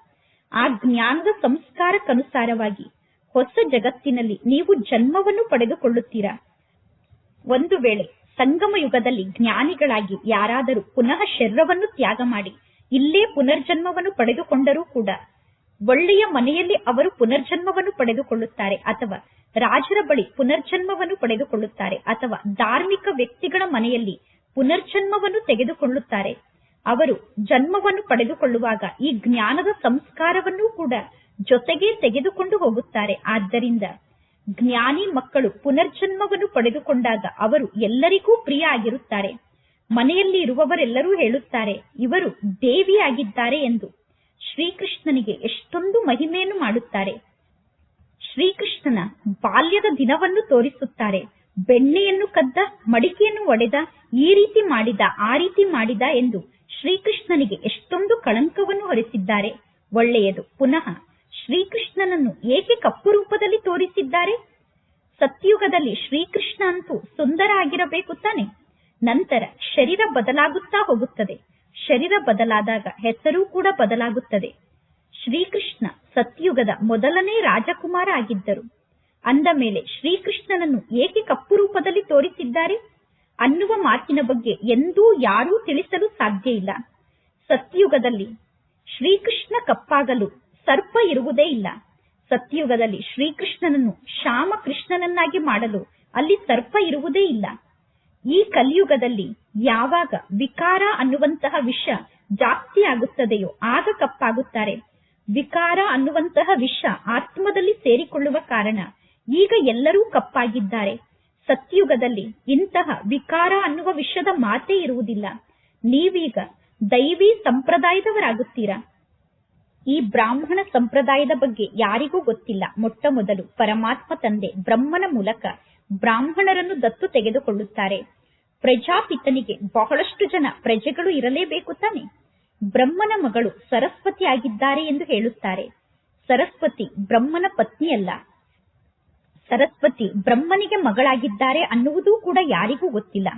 [SPEAKER 1] ಆ ಜ್ಞಾನದ ಸಂಸ್ಕಾರಕ್ಕನುಸಾರವಾಗಿ ಹೊಸ ಜಗತ್ತಿನಲ್ಲಿ ನೀವು ಜನ್ಮವನ್ನು ಪಡೆದುಕೊಳ್ಳುತ್ತೀರಾ? ಒಂದು ವೇಳೆ ಸಂಗಮ ಯುಗದಲ್ಲಿ ಜ್ಞಾನಿಗಳಾಗಿ ಯಾರಾದರೂ ಪುನಃ ಶರೀರವನ್ನು ತ್ಯಾಗ ಮಾಡಿ ಇಲ್ಲೇ ಪುನರ್ಜನ್ಮವನ್ನು ಪಡೆದುಕೊಂಡರೂ ಕೂಡ ಒಳ್ಳೆಯ ಮನೆಯಲ್ಲಿ ಅವರು ಪುನರ್ಜನ್ಮವನ್ನು ಪಡೆದುಕೊಳ್ಳುತ್ತಾರೆ ಅಥವಾ ರಾಜರ ಬಳಿ ಪುನರ್ಜನ್ಮವನ್ನು ಪಡೆದುಕೊಳ್ಳುತ್ತಾರೆ ಅಥವಾ ಧಾರ್ಮಿಕ ವ್ಯಕ್ತಿಗಳ ಮನೆಯಲ್ಲಿ ಪುನರ್ಜನ್ಮವನ್ನು ತೆಗೆದುಕೊಳ್ಳುತ್ತಾರೆ. ಅವರು ಜನ್ಮವನ್ನು ಪಡೆದುಕೊಳ್ಳುವಾಗ ಈ ಜ್ಞಾನದ ಸಂಸ್ಕಾರವನ್ನು ಕೂಡ ಜೊತೆಗೆ ತೆಗೆದುಕೊಂಡು ಹೋಗುತ್ತಾರೆ. ಆದ್ದರಿಂದ ಜ್ಞಾನಿ ಮಕ್ಕಳು ಪುನರ್ಜನ್ಮವನ್ನು ಪಡೆದುಕೊಂಡಾಗ ಅವರು ಎಲ್ಲರಿಗೂ ಪ್ರಿಯ ಆಗಿರುತ್ತಾರೆ ಮನೆಯಲ್ಲಿ ಇರುವವರೆಲ್ಲರೂ ಹೇಳುತ್ತಾರೆ, ಇವರು ದೇವಿಯಾಗಿದ್ದಾರೆ ಎಂದು. ಶ್ರೀಕೃಷ್ಣನಿಗೆ ಎಷ್ಟೊಂದು ಮಹಿಮೆಯನ್ನು ಮಾಡುತ್ತಾರೆ. ಶ್ರೀಕೃಷ್ಣನ ಬಾಲ್ಯದ ದಿನವನ್ನು ತೋರಿಸುತ್ತಾರೆ. ಬೆಣ್ಣೆಯನ್ನು ಕದ್ದ, ಮಡಿಕೆಯನ್ನು ಒಡೆದ, ಈ ರೀತಿ ಮಾಡಿದ, ಆ ರೀತಿ ಮಾಡಿದ ಎಂದು ಶ್ರೀಕೃಷ್ಣನಿಗೆ ಎಷ್ಟೊಂದು ಕಳಂಕವನ್ನು ಹೊರಿಸಿದ್ದಾರೆ. ಒಳ್ಳೆಯದು. ಪುನಃ ಶ್ರೀಕೃಷ್ಣನನ್ನು ಏಕೆ ಕಪ್ಪು ರೂಪದಲ್ಲಿ ತೋರಿಸಿದ್ದಾರೆ? ಸತ್ಯುಗದಲ್ಲಿ ಶ್ರೀಕೃಷ್ಣ ಅಂತೂ ಸುಂದರ ಆಗಿರಬೇಕು ತಾನೆ. ನಂತರ ಶರೀರ ಬದಲಾಗುತ್ತಾ ಹೋಗುತ್ತದೆ. ಶರೀರ ಬದಲಾದಾಗ ಹೆಸರು ಕೂಡ ಬದಲಾಗುತ್ತದೆ. ಶ್ರೀಕೃಷ್ಣ ಸತ್ಯುಗದ ಮೊದಲನೇ ರಾಜಕುಮಾರ ಆಗಿದ್ದರು. ಅಂದ ಮೇಲೆ ಶ್ರೀಕೃಷ್ಣನನ್ನು ಏಕೆ ಕಪ್ಪು ರೂಪದಲ್ಲಿ ತೋರಿಸಿದ್ದಾರೆ? ಅನ್ನುವ ಮಾತಿನ ಬಗ್ಗೆ ಎಂದೂ ಯಾರೂ ತಿಳಿಸಲು ಸಾಧ್ಯ ಇಲ್ಲ. ಸತ್ಯುಗದಲ್ಲಿ ಶ್ರೀಕೃಷ್ಣ ಕಪ್ಪಾಗಲು ಸರ್ಪ ಇರುವುದೇ ಇಲ್ಲ. ಸತ್ಯುಗದಲ್ಲಿ ಶ್ರೀಕೃಷ್ಣನನ್ನು ಶ್ಯಾಮ ಕೃಷ್ಣನನ್ನಾಗಿ ಮಾಡಲು ಅಲ್ಲಿ ಸರ್ಪ ಇರುವುದೇ ಇಲ್ಲ. ಈ ಕಲಿಯುಗದಲ್ಲಿ ಯಾವಾಗ ವಿಕಾರ ಅನ್ನುವಂತಹ ವಿಷ ಜಾಸ್ತಿ ಆಗುತ್ತದೆಯೋ ಆಗ ಕಪ್ಪಾಗುತ್ತಾರೆ. ವಿಕಾರ ಅನ್ನುವಂತಹ ವಿಷ ಆತ್ಮದಲ್ಲಿ ಸೇರಿಕೊಳ್ಳುವ ಕಾರಣ ಈಗ ಎಲ್ಲರೂ ಕಪ್ಪಾಗಿದ್ದಾರೆ. ಸತ್ಯುಗದಲ್ಲಿ ಇಂತಹ ವಿಕಾರ ಅನ್ನುವ ವಿಷದ ಮಾತೇ ಇರುವುದಿಲ್ಲ. ನೀವೀಗ ದೈವಿ ಸಂಪ್ರದಾಯದವರಾಗುತ್ತೀರಾ? ಈ ಬ್ರಾಹ್ಮಣ ಸಂಪ್ರದಾಯದ ಬಗ್ಗೆ ಯಾರಿಗೂ ಗೊತ್ತಿಲ್ಲ. ಮೊಟ್ಟ ಮೊದಲು ಪರಮಾತ್ಮ ತಂದೆ ಬ್ರಹ್ಮನ ಮೂಲಕ ಬ್ರಾಹ್ಮಣರನ್ನು ದತ್ತು ತೆಗೆದುಕೊಳ್ಳುತ್ತಾರೆ. ಪ್ರಜಾಪಿತನಿಗೆ ಬಹಳಷ್ಟು ಜನ ಪ್ರಜೆಗಳು ಇರಲೇಬೇಕು ತಾನೆ? ಬ್ರಹ್ಮನ ಮಗಳು ಸರಸ್ವತಿ ಆಗಿದ್ದಾರೆ ಎಂದು ಹೇಳುತ್ತಾರೆ. ಸರಸ್ವತಿ ಬ್ರಹ್ಮನ ಪತ್ನಿಯಲ್ಲ. ಸರಸ್ವತಿ ಬ್ರಹ್ಮನಿಗೆ ಮಗಳಾಗಿದ್ದಾರೆ ಅನ್ನುವುದೂ ಕೂಡ ಯಾರಿಗೂ ಗೊತ್ತಿಲ್ಲ.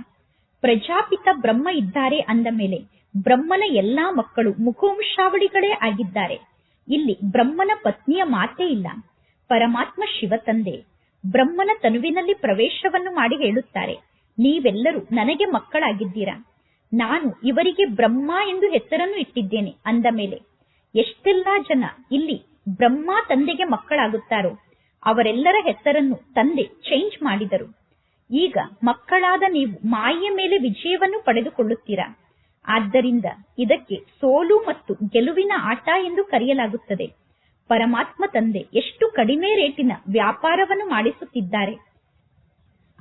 [SPEAKER 1] ಪ್ರಜಾಪಿತ ಬ್ರಹ್ಮ ಇದ್ದಾರೆ ಅಂದ ಮೇಲೆ ಬ್ರಹ್ಮನ ಎಲ್ಲಾ ಮಕ್ಕಳು ಮುಖವಂಶಾವಳಿಗಳೇ ಆಗಿದ್ದಾರೆ. ಇಲ್ಲಿ ಬ್ರಹ್ಮನ ಪತ್ನಿಯ ಮಾತೇ ಇಲ್ಲ. ಪರಮಾತ್ಮ ಶಿವ ತಂದೆ. ಬ್ರಹ್ಮನ ತನುವಿನಲ್ಲಿ ಪ್ರವೇಶವನ್ನು ಮಾಡಿ ಹೇಳುತ್ತಾರೆ. ನೀವೆಲ್ಲರೂ ನನಗೆ ಮಕ್ಕಳಾಗಿದ್ದೀರಾ? ನಾನು ಇವರಿಗೆ ಬ್ರಹ್ಮ ಎಂದು ಹೆಸರನ್ನು ಇಟ್ಟಿದ್ದೇನೆ ಅಂದ ಮೇಲೆ, ಎಷ್ಟೆಲ್ಲಾ ಜನ ಇಲ್ಲಿ ಬ್ರಹ್ಮ ತಂದೆಗೆ ಮಕ್ಕಳಾಗುತ್ತಾರೋ ಅವರೆಲ್ಲರ ಹೆಸರನ್ನು ತಂದೆ ಚೇಂಜ್ ಮಾಡಿದರು. ಈಗ ಮಕ್ಕಳಾದ ನೀವು ಮಾಯೆಯ ಮೇಲೆ ವಿಜಯವನ್ನು ಪಡೆದುಕೊಳ್ಳುತ್ತೀರಾ? ಆದ್ದರಿಂದ ಇದಕ್ಕೆ ಸೋಲು ಮತ್ತು ಗೆಲುವಿನ ಆಟ ಎಂದು ಕರೆಯಲಾಗುತ್ತದೆ. ಪರಮಾತ್ಮ ತಂದೆ ಎಷ್ಟು ಕಡಿಮೆ ರೇಟಿನ ವ್ಯಾಪಾರವನ್ನು ಮಾಡಿಸುತ್ತಿದ್ದಾರೆ.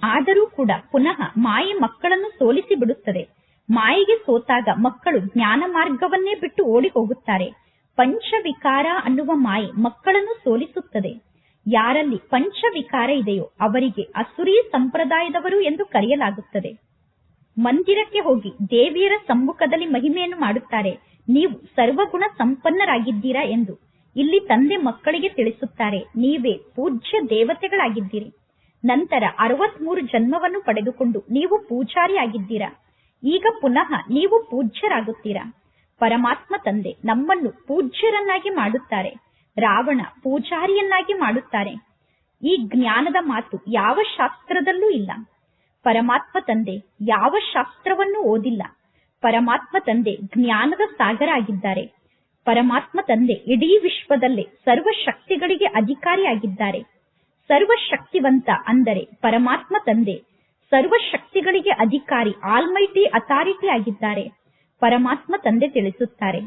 [SPEAKER 1] ಆದರೂ ಕೂಡ ಪುನಃ ಮಾಯೆ ಮಕ್ಕಳನ್ನು ಸೋಲಿಸಿ ಬಿಡುತ್ತದೆ. ಮಾಯೆಗೆ ಸೋತಾಗ ಮಕ್ಕಳು ಜ್ಞಾನ ಮಾರ್ಗವನ್ನೇ ಬಿಟ್ಟು ಓಡಿ ಹೋಗುತ್ತಾರೆ ಪಂಚವಿಕಾರ ಅನ್ನುವ ಮಾಯೆ ಮಕ್ಕಳನ್ನು ಸೋಲಿಸುತ್ತದೆ. ಯಾರಲ್ಲಿ ಪಂಚವಿಕಾರ ಇದೆಯೋ ಅವರಿಗೆ ಅಸುರಿ ಸಂಪ್ರದಾಯದವರು ಎಂದು ಕರೆಯಲಾಗುತ್ತದೆ. ಮಂದಿರಕ್ಕೆ ಹೋಗಿ ದೇವಿಯರ ಸಮ್ಮುಖದಲ್ಲಿ ಮಹಿಮೆಯನ್ನು ಮಾಡುತ್ತಾರೆ. ನೀವು ಸರ್ವಗುಣ ಸಂಪನ್ನರಾಗಿದ್ದೀರಾ ಎಂದು ಇಲ್ಲಿ ತಂದೆ ಮಕ್ಕಳಿಗೆ ತಿಳಿಸುತ್ತಾರೆ. ನೀವೇ ಪೂಜ್ಯ ದೇವತೆಗಳಾಗಿದ್ದೀರಿ. ನಂತರ ಅರವತ್ಮೂರು ಜನ್ಮವನ್ನು ಪಡೆದುಕೊಂಡು ನೀವು ಪೂಜಾರಿಯಾಗಿದ್ದೀರಾ? ಈಗ ಪುನಃ ನೀವು ಪೂಜ್ಯರಾಗುತ್ತೀರಾ? ಪರಮಾತ್ಮ ತಂದೆ ನಮ್ಮನ್ನು ಪೂಜ್ಯರನ್ನಾಗಿ ಮಾಡುತ್ತಾರೆ. ರಾವಣ ಪೂಜಾರಿಯನ್ನಾಗಿ ಮಾಡುತ್ತಾರೆ. ಈ ಜ್ಞಾನದ ಮಾತು ಯಾವ ಶಾಸ್ತ್ರದಲ್ಲೂ ಇಲ್ಲ. ಪರಮಾತ್ಮ ತಂದೆ ಯಾವ ಶಾಸ್ತ್ರವನ್ನು ಓದಿಲ್ಲ. ಪರಮಾತ್ಮ ತಂದೆ ಜ್ಞಾನದ ಸಾಗರ ಆಗಿದ್ದಾರೆ. ಪರಮಾತ್ಮ ತಂದೆ ಇಡೀ ವಿಶ್ವದಲ್ಲೇ ಸರ್ವ ಶಕ್ತಿಗಳಿಗೆ ಅಧಿಕಾರಿಯಾಗಿದ್ದಾರೆ. ಸರ್ವಶಕ್ತಿವಂತ ಅಂದರೆ ಪರಮಾತ್ಮ ತಂದೆ. ಸರ್ವಶಕ್ತಿಗಳಿಗೆ ಅಧಿಕಾರಿ, ಆಲ್ಮೈಟಿ ಅಥಾರಿಟಿ ಆಗಿದ್ದಾರೆ ಪರಮಾತ್ಮ ತಂದೆ ತಿಳಿಸುತ್ತಾರೆ.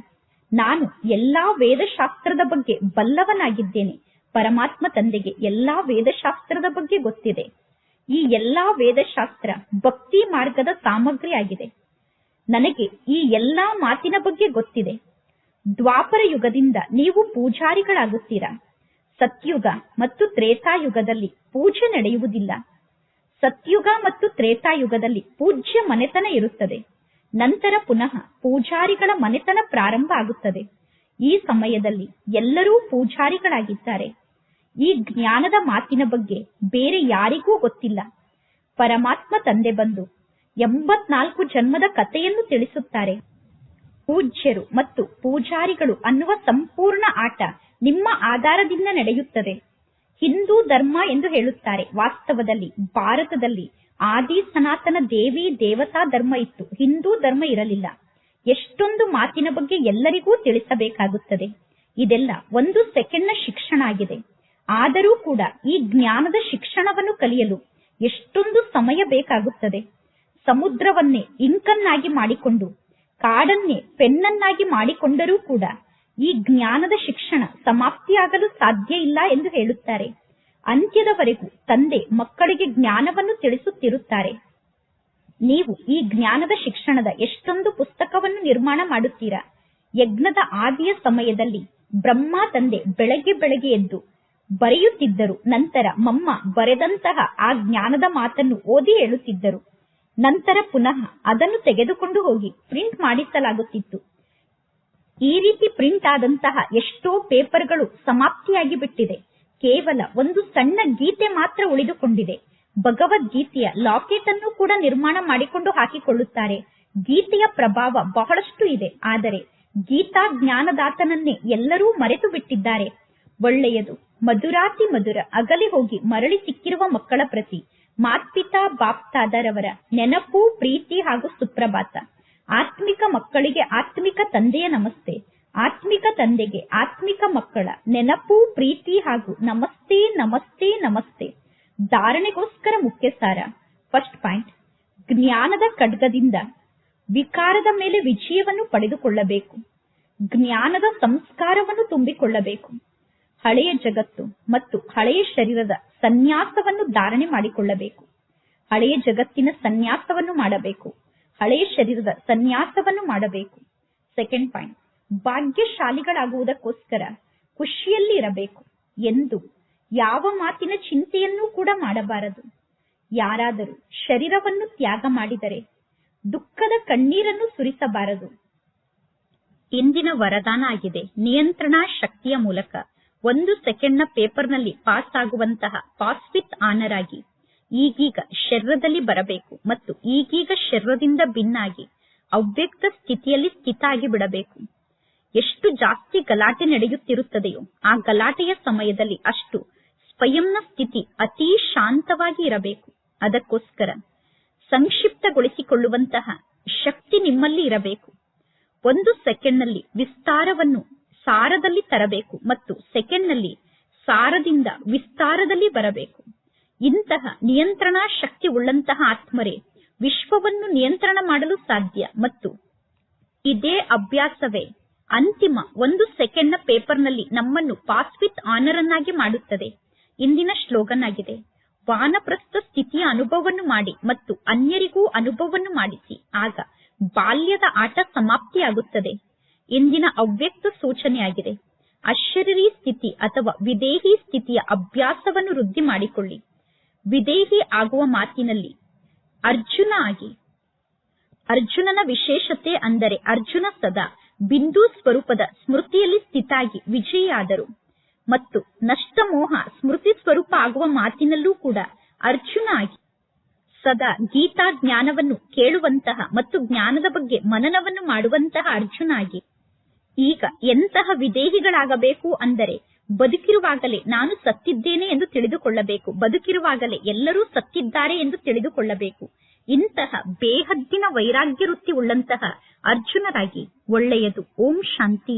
[SPEAKER 1] ನಾನು ಎಲ್ಲಾ ವೇದಶಾಸ್ತ್ರದ ಬಗ್ಗೆ ಬಲ್ಲವನಾಗಿದ್ದೇನೆ. ಪರಮಾತ್ಮ ತಂದೆಗೆ ಎಲ್ಲಾ ವೇದಶಾಸ್ತ್ರದ ಬಗ್ಗೆ ಗೊತ್ತಿದೆ. ಈ ಎಲ್ಲಾ ವೇದಶಾಸ್ತ್ರ ಭಕ್ತಿ ಮಾರ್ಗದ ಸಾಮಗ್ರಿಯಾಗಿದೆ. ನನಗೆ ಈ ಎಲ್ಲಾ ಮಾತಿನ ಬಗ್ಗೆ ಗೊತ್ತಿದೆ. ದ್ವಾಪರ ಯುಗದಿಂದ ನೀವು ಪೂಜಾರಿಗಳಾಗುತ್ತೀರಾ? ಸತ್ಯುಗ ಮತ್ತು ತ್ರೇತಾಯುಗದಲ್ಲಿ ಪೂಜೆ ನಡೆಯುವುದಿಲ್ಲ. ಸತ್ಯುಗ ಮತ್ತು ತ್ರೇತಾಯುಗದಲ್ಲಿ ಪೂಜ್ಯ ಮನೆತನ ಇರುತ್ತದೆ. ನಂತರ ಪುನಃ ಪೂಜಾರಿಗಳ ಮನೆತನ ಪ್ರಾರಂಭ ಆಗುತ್ತದೆ. ಈ ಸಮಯದಲ್ಲಿ ಎಲ್ಲರೂ ಪೂಜಾರಿಗಳಾಗಿದ್ದಾರೆ. ಈ ಜ್ಞಾನದ ಮಾತಿನ ಬಗ್ಗೆ ಬೇರೆ ಯಾರಿಗೂ ಗೊತ್ತಿಲ್ಲ. ಪರಮಾತ್ಮ ತಂದೆ ಬಂದು ಎಂಬತ್ನಾಲ್ಕು ಜನ್ಮದ ಕಥೆಯನ್ನು ತಿಳಿಸುತ್ತಾರೆ. ಪೂಜ್ಯರು ಮತ್ತು ಪೂಜಾರಿಗಳು ಅನ್ನುವ ಸಂಪೂರ್ಣ ಆಟ ನಿಮ್ಮ ಆಧಾರದಿಂದ ನಡೆಯುತ್ತದೆ. ಹಿಂದೂ ಧರ್ಮ ಎಂದು ಹೇಳುತ್ತಾರೆ. ವಾಸ್ತವದಲ್ಲಿ, ಭಾರತದಲ್ಲಿ ಆದಿ ಸನಾತನ ದೇವಿ ದೇವತಾ ಧರ್ಮ ಇತ್ತು. ಹಿಂದೂ ಧರ್ಮ ಇರಲಿಲ್ಲ. ಎಷ್ಟೊಂದು ಮಾತಿನ ಬಗ್ಗೆ ಎಲ್ಲರಿಗೂ ತಿಳಿಸಬೇಕಾಗುತ್ತದೆ. ಇದೆಲ್ಲ ಒಂದು ಸೆಕೆಂಡ್ನ ಶಿಕ್ಷಣ ಆಗಿದೆ. ಆದರೂ ಕೂಡ ಈ ಜ್ಞಾನದ ಶಿಕ್ಷಣವನ್ನು ಕಲಿಯಲು ಎಷ್ಟೊಂದು ಸಮಯ ಬೇಕಾಗುತ್ತದೆ. ಸಮುದ್ರವನ್ನೇ ಇಂಕನ್ನಾಗಿ ಮಾಡಿಕೊಂಡು, ಕಾಡನ್ನೇ ಪೆನ್ನನ್ನಾಗಿ ಮಾಡಿಕೊಂಡರೂ ಕೂಡ ಈ ಜ್ಞಾನದ ಶಿಕ್ಷಣ ಸಮಾಪ್ತಿಯಾಗಲು ಸಾಧ್ಯ ಇಲ್ಲ ಎಂದು ಹೇಳುತ್ತಾರೆ. ಅಂತ್ಯದವರೆಗೂ ತಂದೆ ಮಕ್ಕಳಿಗೆ ಜ್ಞಾನವನ್ನು ತಿಳಿಸುತ್ತಿರುತ್ತಾರೆ. ನೀವು ಈ ಜ್ಞಾನದ ಶಿಕ್ಷಣದ ಎಷ್ಟೊಂದು ಪುಸ್ತಕವನ್ನು ನಿರ್ಮಾಣ ಮಾಡುತ್ತೀರಾ? ಯಜ್ಞದ ಆದಿಯ ಸಮಯದಲ್ಲಿ ಬ್ರಹ್ಮ ತಂದೆ ಬೆಳಗ್ಗೆ ಬೆಳಗ್ಗೆ ಎದ್ದು ಬರೆಯುತ್ತಿದ್ದರು. ನಂತರ ಮಮ್ಮ ಬರೆದಂತಹ ಆ ಜ್ಞಾನದ ಮಾತನ್ನು ಓದಿ ಹೇಳುತ್ತಿದ್ದರು. ನಂತರ ಪುನಃ ಅದನ್ನು ತೆಗೆದುಕೊಂಡು ಹೋಗಿ ಪ್ರಿಂಟ್ ಮಾಡಿಸಲಾಗುತ್ತಿತ್ತು. ಈ ರೀತಿ ಪ್ರಿಂಟ್ ಆದಂತಹ ಎಷ್ಟೋ ಪೇಪರ್ಗಳು ಸಮಾಪ್ತಿಯಾಗಿ ಬಿಟ್ಟಿದೆ. ಕೇವಲ ಒಂದು ಸಣ್ಣ ಗೀತೆ ಮಾತ್ರ ಉಳಿದುಕೊಂಡಿದೆ. ಭಗವದ್ಗೀತೆಯ ಲಾಕೆಟ್ ಅನ್ನು ಕೂಡ ನಿರ್ಮಾಣ ಮಾಡಿಕೊಂಡು ಹಾಕಿಕೊಳ್ಳುತ್ತಾರೆ. ಗೀತೆಯ ಪ್ರಭಾವ ಬಹಳಷ್ಟು ಇದೆ. ಆದರೆ ಗೀತಾ ಜ್ಞಾನದಾತನನ್ನೇ ಎಲ್ಲರೂ ಮರೆತು ಬಿಟ್ಟಿದ್ದಾರೆ. ಒಳ್ಳೆಯದು, ಮಧುರಾತಿ ಮಧುರ ಅಗಲಿ ಹೋಗಿ ಮರಳಿ ಸಿಕ್ಕಿರುವ ಮಕ್ಕಳ ಪ್ರತಿ. ಮಾತ್ಪಿತಾ ಬಾಪ್ತಾದರವರ ನೆನಪು, ಪ್ರೀತಿ ಹಾಗೂ ಸುಪ್ರಭಾತ. ಆತ್ಮಿಕ ಮಕ್ಕಳಿಗೆ ಆತ್ಮಿಕ ತಂದೆಯ ನಮಸ್ತೆ. ಆತ್ಮಿಕ ತಂದೆಗೆ ಆತ್ಮಿಕ ಮಕ್ಕಳ ನೆನಪು, ಪ್ರೀತಿ ಹಾಗೂ ನಮಸ್ತೆ ನಮಸ್ತೆ ನಮಸ್ತೆ. ಧಾರಣೆಗೋಸ್ಕರ ಮುಖ್ಯ ಸಾರ ಫಸ್ಟ್ ಪಾಯಿಂಟ್ ಜ್ಞಾನದ ಖಡ್ಗದಿಂದ ವಿಕಾರದ ಮೇಲೆ ವಿಜಯವನ್ನು ಪಡೆದುಕೊಳ್ಳಬೇಕು. ಜ್ಞಾನದ ಸಂಸ್ಕಾರವನ್ನು ತುಂಬಿಕೊಳ್ಳಬೇಕು. ಹಳೆಯ ಜಗತ್ತು ಮತ್ತು ಹಳೆಯ ಶರೀರದ ಸನ್ಯಾಸವನ್ನು ಧಾರಣೆ ಮಾಡಿಕೊಳ್ಳಬೇಕು. ಹಳೆಯ ಜಗತ್ತಿನ ಸನ್ಯಾಸವನ್ನು ಮಾಡಬೇಕು. ಹಳೆಯ ಶರೀರದ ಸನ್ಯಾಸವನ್ನು ಮಾಡಬೇಕು. ಸೆಕೆಂಡ್ ಪಾಯಿಂಟ್ ಭಾಗ್ಯಶಾಲಿಗಳಾಗುವುದಕ್ಕೋಸ್ಕರ ಖುಷಿಯಲ್ಲಿ ಇರಬೇಕು ಎಂದು ಯಾವ ಮಾತಿನ ಚಿಂತೆಯನ್ನೂ ಕೂಡ ಮಾಡಬಾರದು. ಯಾರಾದರೂ ಶರೀರವನ್ನು ತ್ಯಾಗ ಮಾಡಿದರೆ ದುಃಖದ ಕಣ್ಣೀರನ್ನು ಸುರಿಸಬಾರದು. ಇಂದಿನ ವರದಾನ ಆಗಿದೆ. ನಿಯಂತ್ರಣ ಶಕ್ತಿಯ ಮೂಲಕ ಒಂದು ಸೆಕೆಂಡ್ನ ಪೇಪರ್ನಲ್ಲಿ ಪಾಸ್ ಆಗುವಂತಹ ಪಾಸ್ ವಿತ್ ಆನರ್ ಆಗಿ ಈಗೀಗ ಶರೀರದಲ್ಲಿ ಬರಬೇಕು ಮತ್ತು ಈಗೀಗ ಶರೀರದಿಂದ ಭಿನ್ನಾಗಿ ಅವ್ಯಕ್ತ ಸ್ಥಿತಿಯಲ್ಲಿ ಸ್ಥಿತ ಆಗಿ ಬಿಡಬೇಕು. ಎಷ್ಟು ಜಾಸ್ತಿ ಗಲಾಟೆ ನಡೆಯುತ್ತಿರುತ್ತದೆಯೋ, ಆ ಗಲಾಟೆಯ ಸಮಯದಲ್ಲಿ ಅಷ್ಟು ಸ್ವಯಂನ ಸ್ಥಿತಿ ಅತೀ ಶಾಂತವಾಗಿ ಇರಬೇಕು. ಅದಕ್ಕೋಸ್ಕರ ಸಂಕ್ಷಿಪ್ತಗೊಳಿಸಿಕೊಳ್ಳುವಂತಹ ಶಕ್ತಿ ನಿಮ್ಮಲ್ಲಿ ಇರಬೇಕು. ಒಂದು ಸೆಕೆಂಡ್ನಲ್ಲಿ ವಿಸ್ತಾರವನ್ನು ಸಾರದಲ್ಲಿ ತರಬೇಕು ಮತ್ತು ಸೆಕೆಂಡ್ನಲ್ಲಿ ಸಾರದಿಂದ ವಿಸ್ತಾರದಲ್ಲಿ ಬರಬೇಕು. ಇಂತಹ ನಿಯಂತ್ರಣ ಶಕ್ತಿ ಉಳ್ಳಂತಹ ಆತ್ಮರೇ, ವಿಶ್ವವನ್ನು ನಿಯಂತ್ರಣ ಮಾಡಲು ಸಾಧ್ಯ. ಮತ್ತು ಇದೇ ಅಭ್ಯಾಸವೇ ಅಂತಿಮ ಒಂದು ಸೆಕೆಂಡ್ನ ಪೇಪರ್ನಲ್ಲಿ ನಮ್ಮನ್ನು ಪಾಸ್ ವಿತ್ ಆನರ್ ಅನ್ನಾಗಿ ಮಾಡುತ್ತದೆ. ಇಂದಿನ ಶ್ಲೋಗನ್ ಆಗಿದೆ ವಾನಪ್ರಸ್ಥ ಸ್ಥಿತಿಯ ಅನುಭವವನ್ನು ಮಾಡಿ ಮತ್ತು ಅನ್ಯರಿಗೂ ಅನುಭವವನ್ನು ಮಾಡಿಸಿ. ಆಗ ಬಾಲ್ಯದ ಆಟ ಸಮಾಪ್ತಿಯಾಗುತ್ತದೆ. ಇಂದಿನ ಅವ್ಯಕ್ತ ಸೂಚನೆಯಾಗಿದೆ. ಅಶರೀರಿ ಸ್ಥಿತಿ ಅಥವಾ ವಿದೇಹಿ ಸ್ಥಿತಿಯ ಅಭ್ಯಾಸವನ್ನು ವೃದ್ಧಿ ಮಾಡಿಕೊಳ್ಳಿ. ವಿದೇಹಿ ಆಗುವ ಮಾತಿನಲ್ಲಿ ಅರ್ಜುನ ಆಗಿ ಅರ್ಜುನನ ವಿಶೇಷತೆ ಅಂದರೆ ಅರ್ಜುನ ಸದಾ ಬಿಂದು ಸ್ವರೂಪದ ಸ್ಮೃತಿಯಲ್ಲಿ ಸ್ಥಿತಾಗಿ ವಿಜಯಿಯಾದರು. ಮತ್ತು ನಷ್ಟಮೋಹ ಸ್ಮೃತಿ ಸ್ವರೂಪ ಆಗುವ ಮಾತಿನಲ್ಲೂ ಕೂಡ ಅರ್ಜುನ ಆಗಿ ಸದಾ ಗೀತಾ ಜ್ಞಾನವನ್ನು ಕೇಳುವಂತಹ ಮತ್ತು ಜ್ಞಾನದ ಬಗ್ಗೆ ಮನನವನ್ನು ಮಾಡುವಂತಹ ಅರ್ಜುನ ಆಗಿ ಈಗ ಎಂತಹ ವಿದೇಹಿಗಳಾಗಬೇಕು ಅಂದರೆ ಬದುಕಿರುವಾಗಲೇ ನಾನು ಸತ್ತಿದ್ದೇನೆ ಎಂದು ತಿಳಿದುಕೊಳ್ಳಬೇಕು. ಬದುಕಿರುವಾಗಲೇ ಎಲ್ಲರೂ ಸತ್ತಿದ್ದಾರೆ ಎಂದು ತಿಳಿದುಕೊಳ್ಳಬೇಕು. ಇಂತಹ ಬೇಹದ್ದಿನ ವೈರಾಗ್ಯ ವೃತ್ತಿ ಉಳ್ಳಂತಹ ಅರ್ಜುನರಾಗಿ ಒಳ್ಳೆಯದು. ಓಂ ಶಾಂತಿ.